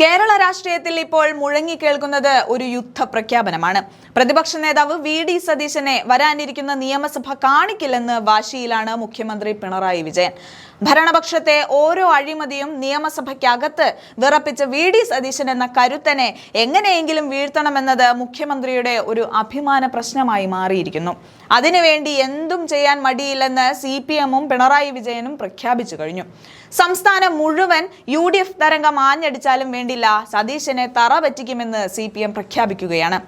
കേരള രാഷ്ട്രീയത്തിൽ ഇപ്പോൾ മുഴങ്ങിക്കേൾക്കുന്നത് ഒരു യുദ്ധ പ്രഖ്യാപനമാണ്. പ്രതിപക്ഷ നേതാവ് വി ഡി സതീശനെ വരാനിരിക്കുന്ന നിയമസഭ കാണിക്കില്ലെന്ന് വാശിയിലാണ് മുഖ്യമന്ത്രി പിണറായി വിജയൻ. ഭരണപക്ഷത്തെ ഓരോ അഴിമതിയും നിയമസഭയ്ക്കകത്ത് വിറപ്പിച്ച വി ഡി സതീശൻ എന്ന കരുത്തനെ എങ്ങനെയെങ്കിലും വീഴ്ത്തണമെന്നത് മുഖ്യമന്ത്രിയുടെ ഒരു അഭിമാന പ്രശ്നമായി മാറിയിരിക്കുന്നു. അതിനുവേണ്ടി എന്തും ചെയ്യാൻ മടിയില്ലെന്ന് സി പി എമ്മും പിണറായി വിജയനും പ്രഖ്യാപിച്ചു കഴിഞ്ഞു. സംസ്ഥാനം മുഴുവൻ യു ഡി എഫ് തരംഗം ആഞ്ഞടിച്ചാലും വേണ്ടില്ല സതീശനെ തറ പറ്റിക്കുമെന്ന് സി പി എം പ്രഖ്യാപിക്കുകയാണ്.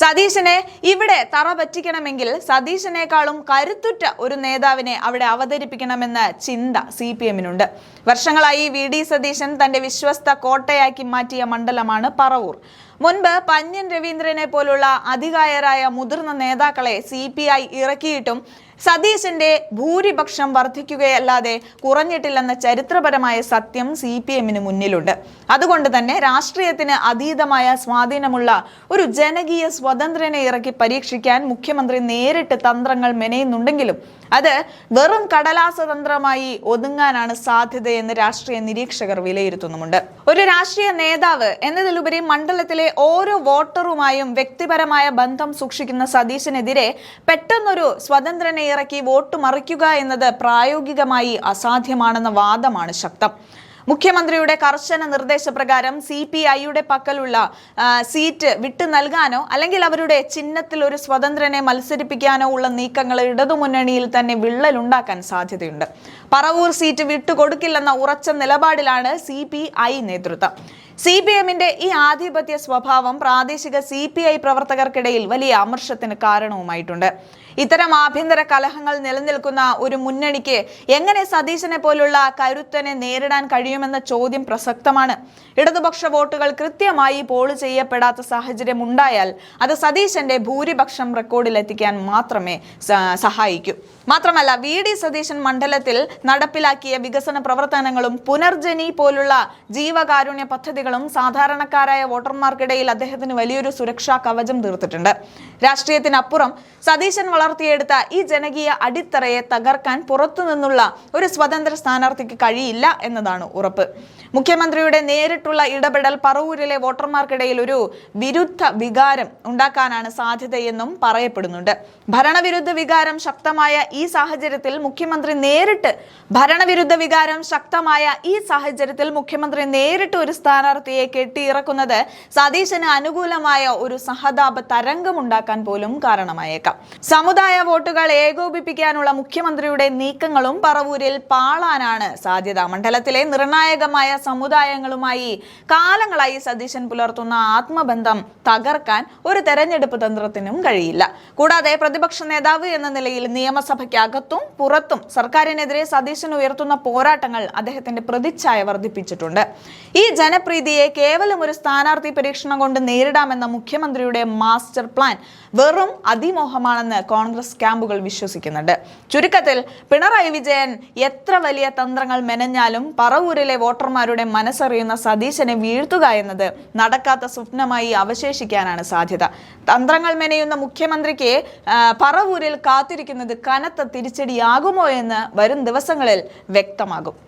സതീശനെ ഇവിടെ തറ പറ്റിക്കണമെങ്കിൽ സതീശനേക്കാളും കരുത്തുറ്റ ഒരു നേതാവിനെ അവിടെ അവതരിപ്പിക്കണമെന്ന ചിന്ത സി പി എമ്മിനുണ്ട്. വർഷങ്ങളായി വി ഡി സതീശൻ തന്റെ വിശ്വസ്ത കോട്ടയാക്കി മാറ്റിയ മണ്ഡലമാണ് പറവൂർ. മുൻപ് പന്യൻ രവീന്ദ്രനെ പോലുള്ള അധികായരായ മുതിർന്ന നേതാക്കളെ സി പി ഐ ഇറക്കിയിട്ടും സതീശന്റെ ഭൂരിപക്ഷം വർദ്ധിക്കുകയല്ലാതെ കുറഞ്ഞിട്ടില്ലെന്ന ചരിത്രപരമായ സത്യം സി പി എമ്മിന് മുന്നിലുണ്ട്. അതുകൊണ്ട് തന്നെ രാഷ്ട്രീയത്തിന് അതീതമായ സ്വാധീനമുള്ള ഒരു ജനകീയ സ്വതന്ത്രനെ ഇറക്കി പരീക്ഷിക്കാൻ മുഖ്യമന്ത്രി നേരിട്ട് തന്ത്രങ്ങൾ മെനയുന്നുണ്ടെങ്കിലും അത് വെറും കടലാസ തന്ത്രമായി ഒതുങ്ങാനാണ് സാധ്യതയെന്ന് രാഷ്ട്രീയ നിരീക്ഷകർ വിലയിരുത്തുന്നുമുണ്ട്. ഒരു രാഷ്ട്രീയ നേതാവ് എന്നതിലുപരി മണ്ഡലത്തിലെ ഓരോ വോട്ടറുമായും വ്യക്തിപരമായ ബന്ധം സൂക്ഷിക്കുന്ന സതീശനെതിരെ പെട്ടെന്നൊരു സ്വതന്ത്രനെ ഇറക്കി വോട്ട് മറിക്കുക എന്നത് പ്രായോഗികമായി അസാധ്യമാണെന്ന വാദമാണ് ശക്തം. മുഖ്യമന്ത്രിയുടെ കർശന നിർദ്ദേശപ്രകാരം സി പി ഐയുടെ പക്കലുള്ള സീറ്റ് വിട്ടു നൽകാനോ അല്ലെങ്കിൽ അവരുടെ ചിഹ്നത്തിൽ ഒരു സ്വതന്ത്രനെ മത്സരിപ്പിക്കാനോ ഉള്ള നീക്കങ്ങൾ ഇടതുമുന്നണിയിൽ തന്നെ വിള്ളലുണ്ടാക്കാൻ സാധ്യതയുണ്ട്. പറവൂർ സീറ്റ് വിട്ടുകൊടുക്കില്ലെന്ന ഉറച്ച നിലപാടിലാണ് സി പി ഐ നേതൃത്വം. സി പി എമ്മിന്റെ ഈ ആധിപത്യ സ്വഭാവം പ്രാദേശിക സി പി ഐ പ്രവർത്തകർക്കിടയിൽ വലിയ അമർഷത്തിന് കാരണവുമായിട്ടുണ്ട്. ഇത്തരം ആഭ്യന്തര കലഹങ്ങൾ നിലനിൽക്കുന്ന ഒരു മുന്നണിക്ക് എങ്ങനെ സതീശനെ പോലുള്ള കരുത്തനെ നേരിടാൻ കഴിയുമെന്ന ചോദ്യം പ്രസക്തമാണ്. ഇടതുപക്ഷ വോട്ടുകൾ കൃത്യമായി പോൾ ചെയ്യപ്പെടാത്ത സാഹചര്യം ഉണ്ടായാൽ അത് സതീശന്റെ ഭൂരിപക്ഷം റെക്കോർഡിലെത്തിക്കാൻ മാത്രമേ സഹായിക്കൂ. മാത്രമല്ല വി ഡി സതീശൻ മണ്ഡലത്തിൽ നടപ്പിലാക്കിയ വികസന പ്രവർത്തനങ്ങളും പുനർജനി പോലുള്ള ജീവകാരുണ്യ പദ്ധതികളും സാധാരണക്കാരായ വോട്ടർമാർക്കിടയിൽ അദ്ദേഹത്തിന് വലിയൊരു സുരക്ഷാ കവചം തീർത്തിട്ടുണ്ട്. രാഷ്ട്രീയത്തിനപ്പുറം സതീശൻ വളർത്തിയെടുത്ത ഈ ജനകീയ അടിത്തറയെ തകർക്കാൻ പുറത്തുനിന്നുള്ള ഒരു സ്വതന്ത്ര സ്ഥാനാർത്ഥിക്ക് കഴിയില്ല എന്നതാണ് ഉറപ്പ്. മുഖ്യമന്ത്രിയുടെ നേരിട്ടുള്ള ഇടപെടൽ പറവൂരിലെ വോട്ടർമാർക്കിടയിൽ ഒരു വിരുദ്ധ വികാരം ഉണ്ടാക്കാനാണ് സാധ്യതയെന്നും പറയപ്പെടുന്നുണ്ട്. ഭരണവിരുദ്ധ വികാരം ശക്തമായ ഈ സാഹചര്യത്തിൽ മുഖ്യമന്ത്രി നേരിട്ട് ഭരണവിരുദ്ധ വികാരം ശക്തമായ ഈ സാഹചര്യത്തിൽ മുഖ്യമന്ത്രി നേരിട്ട് ഒരു സ്ഥാനാർത്ഥിയെ കെട്ടിയിറക്കുന്നത് സതീശന് അനുകൂലമായ ഒരു സഹതാപ തരംഗമുണ്ടാക്കാൻ പോലും കാരണമായേക്കാം. സമുദായ വോട്ടുകൾ ഏകോപിപ്പിക്കാനുള്ള മുഖ്യമന്ത്രിയുടെ നീക്കങ്ങളും പറവൂരിൽ പാളാനാണ് സാധ്യത. മണ്ഡലത്തിലെ നിർണായകമായ സമുദായങ്ങളുമായി കാലങ്ങളായി സതീശൻ പുലർത്തുന്ന ആത്മബന്ധം തകർക്കാൻ ഒരു തെരഞ്ഞെടുപ്പ് തന്ത്രത്തിനും കഴിയില്ല. കൂടാതെ പ്രതിപക്ഷ നേതാവ് എന്ന നിലയിൽ നിയമസഭയ്ക്കകത്തും പുറത്തും സർക്കാരിനെതിരെ സതീശൻ ഉയർത്തുന്ന പോരാട്ടങ്ങൾ അദ്ദേഹത്തിന്റെ പ്രതിച്ഛായ വർദ്ധിപ്പിച്ചിട്ടുണ്ട്. ഈ ജനപ്രീതിയെ കേവലം ഒരു സ്ഥാനാർത്ഥി പരീക്ഷണം കൊണ്ട് നേരിടാമെന്ന മുഖ്യമന്ത്രിയുടെ മാസ്റ്റർ പ്ലാൻ വെറും അതിമോഹമാണെന്ന് കോൺഗ്രസ് ക്യാമ്പുകൾ വിശ്വസിക്കുന്നുണ്ട്. ചുരുക്കത്തിൽ പിണറായി വിജയൻ എത്ര വലിയ തന്ത്രങ്ങൾ മെനഞ്ഞാലും പറവൂരിലെ വോട്ടർമാരുടെ മനസ്സറിയുന്ന സതീശനെ വീഴ്ത്തുക എന്നത് നടക്കാത്ത സ്വപ്നമായി അവശേഷിക്കാനാണ് സാധ്യത. തന്ത്രങ്ങൾ മെനയുന്ന മുഖ്യമന്ത്രിക്ക് പറവൂരിൽ കാത്തിരിക്കുന്നത് കനത്ത തിരിച്ചടിയാകുമോ എന്ന് വരും ദിവസങ്ങളിൽ വ്യക്തമാകും.